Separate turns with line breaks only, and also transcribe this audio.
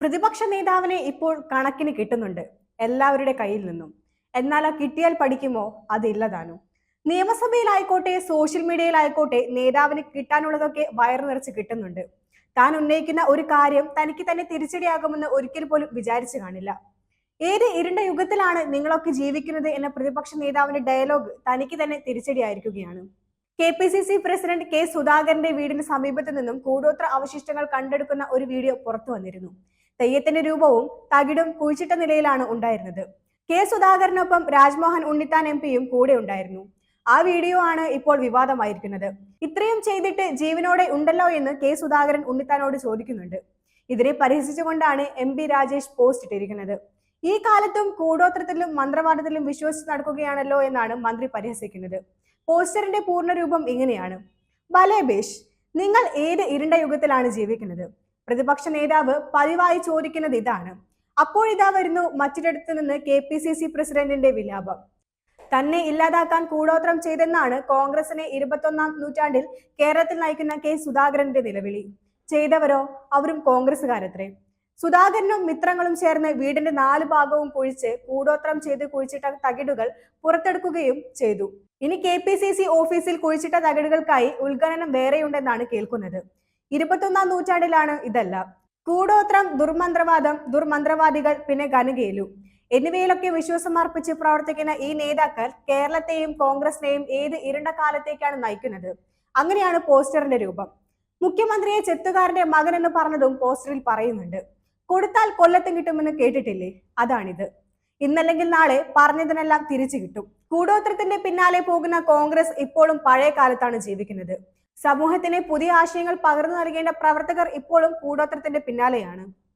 പ്രതിപക്ഷ നേതാവിനെ ഇപ്പോൾ കണക്കിന് കിട്ടുന്നുണ്ട് എല്ലാവരുടെ കയ്യിൽ നിന്നും. എന്നാൽ ആ കിട്ടിയാൽ പഠിക്കുമോ? അതില്ലതാനും നിയമസഭയിലായിക്കോട്ടെ സോഷ്യൽ മീഡിയയിലായിക്കോട്ടെ നേതാവിന് കിട്ടാനുള്ളതൊക്കെ വയറു നിറച്ച് കിട്ടുന്നുണ്ട്. താൻ ഉന്നയിക്കുന്ന ഒരു കാര്യം തനിക്ക് തന്നെ തിരിച്ചടിയാകുമെന്ന് ഒരിക്കൽ പോലും വിചാരിച്ചു കാണില്ല. ഏത് ഇരുണ്ട യുഗത്തിലാണ് നിങ്ങളൊക്കെ ജീവിക്കുന്നത് എന്ന പ്രതിപക്ഷ നേതാവിന്റെ ഡയലോഗ് തനിക്ക് തന്നെ തിരിച്ചടിയായിരിക്കുകയാണ്. K P C C president K സുധാകരന്റെ വീടിന് സമീപത്ത് നിന്നും കൂടോത്ര അവശിഷ്ടങ്ങൾ കണ്ടെടുക്കുന്ന ഒരു വീഡിയോ പുറത്തു വന്നിരുന്നു. തെയ്യത്തിന്റെ രൂപവും തകിടും കുഴിച്ചിട്ട നിലയിലാണ് ഉണ്ടായിരുന്നത്. കെ സുധാകരനൊപ്പം രാജ്മോഹൻ ഉണ്ണിത്താൻ എം പിയും കൂടെ ഉണ്ടായിരുന്നു. ആ വീഡിയോ ആണ് ഇപ്പോൾ വിവാദമായിരിക്കുന്നത്. ഇത്രയും ചെയ്തിട്ട് ജീവനോടെ ഉണ്ടല്ലോ എന്ന് കെ സുധാകരൻ ഉണ്ണിത്താനോട് ചോദിക്കുന്നുണ്ട്. ഇതിനെ പരിഹസിച്ചുകൊണ്ടാണ് എം പി രാജേഷ് പോസ്റ്റ് ഇട്ടിരിക്കുന്നത്. ഈ കാലത്തും കൂടോത്രത്തിലും മന്ത്രവാദത്തിലും വിശ്വസിച്ച് നടക്കുകയാണല്ലോ എന്നാണ് മന്ത്രി പരിഹസിക്കുന്നത്. പോസ്റ്ററിന്റെ പൂർണരൂപം ഇങ്ങനെയാണ്. ബലേബേഷ് നിങ്ങൾ ഏത് ഇരുണ്ട യുഗത്തിലാണ് ജീവിക്കുന്നത്? പ്രതിപക്ഷ നേതാവ് പതിവായി ചോദിക്കുന്നത് ഇതാണ്. അപ്പോഴിതാ വരുന്നു മറ്റൊരിടത്തു നിന്ന് കെ പി സി സി പ്രസിഡന്റിന്റെ വിലാപം. തന്നെ ഇല്ലാതാക്കാൻ കൂടോത്രം ചെയ്തെന്നാണ് കോൺഗ്രസിനെ ഇരുപത്തൊന്നാം നൂറ്റാണ്ടിൽ കേരളത്തിൽ നയിക്കുന്ന കെ സുധാകരന്റെ നിലവിളി. ചെയ്തവരോ? അവരും കോൺഗ്രസുകാരത്രേ സുധാകരനും മിത്രങ്ങളും ചേർന്ന് വീടിന്റെ നാല് ഭാഗവും കുഴിച്ച് കൂടോത്രം ചെയ്ത് കുഴിച്ചിട്ട തകിടുകൾ പുറത്തെടുക്കുകയും ചെയ്തു. ഇനി കെ ഓഫീസിൽ കുഴിച്ചിട്ട തകിടുകൾക്കായി ഉദ്ഘനനം വേറെയുണ്ടെന്നാണ് കേൾക്കുന്നത്. ഇരുപത്തൊന്നാം നൂറ്റാണ്ടിലാണ് ഇതെല്ലാം. കൂടോത്രം ദുർമന്ത്രവാദം ദുർമന്ത്രവാദികൾ പിന്നെ ഖനകേലു എന്നിവയിലൊക്കെ വിശ്വാസമർപ്പിച്ച് പ്രവർത്തിക്കുന്ന ഈ നേതാക്കൾ കേരളത്തെയും കോൺഗ്രസിനെയും ഏത് ഇരുണ്ട കാലത്തേക്കാണ് നയിക്കുന്നത്? അങ്ങനെയാണ് പോസ്റ്ററിന്റെ രൂപം. മുഖ്യമന്ത്രിയെ ചെത്തുകാരന്റെ മകൻ എന്ന് പറഞ്ഞതും പോസ്റ്ററിൽ പറയുന്നുണ്ട്. കൊടുത്താൽ കൊല്ലത്തും കിട്ടുമെന്ന് കേട്ടിട്ടില്ലേ? അതാണിത്. ഇന്നല്ലെങ്കിൽ നാളെ പറഞ്ഞതിനെല്ലാം തിരിച്ചു കിട്ടും. കൂടോത്രത്തിന്റെ പിന്നാലെ പോകുന്ന കോൺഗ്രസ് ഇപ്പോഴും പഴയ കാലത്താണ് ജീവിക്കുന്നത്. സമൂഹത്തിന് പുതിയ ആശയങ്ങൾ പകർന്നു നൽകേണ്ട പ്രവർത്തകർ ഇപ്പോഴും കൂടോത്രത്തിന്റെ പിന്നാലെയാണ്.